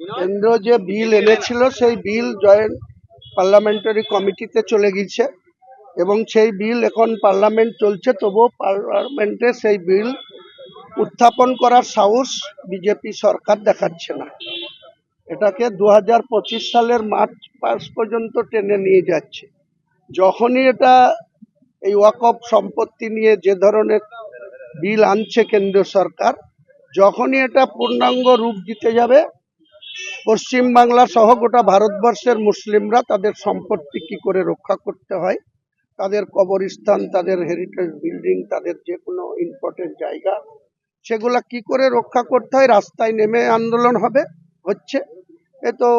কেন্দ্র যে বিল এনেছিল, সেই বিল জয়েন্ট পার্লামেন্টারি কমিটিতে চলে গেছে এবং সেই বিল এখন পার্লামেন্ট চলছে। তবুও পার্লামেন্টে সেই বিল উত্থাপন করার সাহস বিজেপি সরকার দেখাচ্ছে না। এটাকে দু হাজার পঁচিশ সালের মার্চ মাস পর্যন্ত টেনে নিয়ে যাচ্ছে। যখনই এটা এই ওয়াকফ সম্পত্তি নিয়ে যে ধরনের বিল আনছে কেন্দ্রীয় সরকার, যখনই এটা পূর্ণাঙ্গ রূপ দিতে যাবে পশ্চিমবাংলা সহ গোটা ভারতবর্ষের মুসলিমরা তাদের সম্পত্তি কি করে রক্ষা করতে হয়? তাদের কবরস্থান, তাদের হেরিটেজ বিল্ডিং তাদের যে কোনো ইম্পর্টেন্ট জায়গা, সেগুলা কি করে রক্ষা করতে হয়? রাস্তায় নেমে আন্দোলন হবে, হচ্ছে? এ তো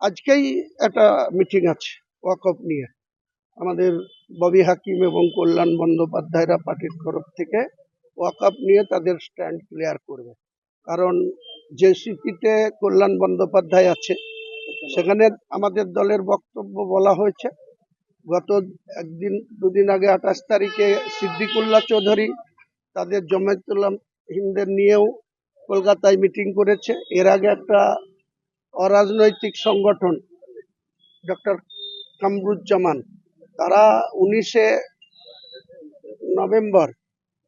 আজকেই একটা মিটিং আছে, ওয়াকফ নিয়ে। আমাদের ববি হাকিম এবং কল্যাণ বন্দ্যোপাধ্যায়রা পার্টির তরফ থেকে ওয়াকআপ নিয়ে তাদের স্ট্যান্ড ক্লিয়ার করবে। কারণ জেসিপিতে কল্যাণ বন্দ্যোপাধ্যায় আছে। সেখানে আমাদের দলের বক্তব্য বলা হয়েছে, গত একদিন, দুদিন আগে আঠাশ তারিখে সিদ্দিকুল্লাহ চৌধুরী তাদের জমায়েতুল্লাহ হিন্দের নিয়েও কলকাতায় মিটিং করেছে। এর আগে একটা অরাজনৈতিক সংগঠন, ডক্টর কামরুজ্জামান, তারা উনিশে নভেম্বর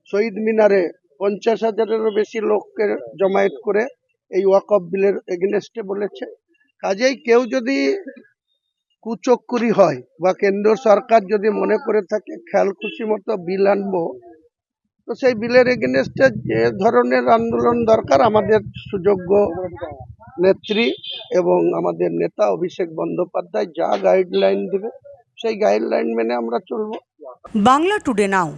শহীদ মিনারে পঞ্চাশ হাজারেরও বেশি লোককে জমায়েত করে এই ওয়াকফ বিলের এগেনস্টে বলেছে। কাজেই কেউ যদি কুচক্কুরি হয় বা কেন্দ্র সরকার যদি মনে করে থাকে, খেয়াল খুশি মতো বিল আনব, তো সেই বিলের এগেনস্টে যে ধরনের আন্দোলন দরকার, আমাদের সুযোগ্য নেত্রী এবং আমাদের নেতা অভিষেক বন্দ্যোপাধ্যায় যা গাইডলাইন দেবে, সেই গাইডলাইন মেনে আমরা চলবো। বাংলা টুডে নাও।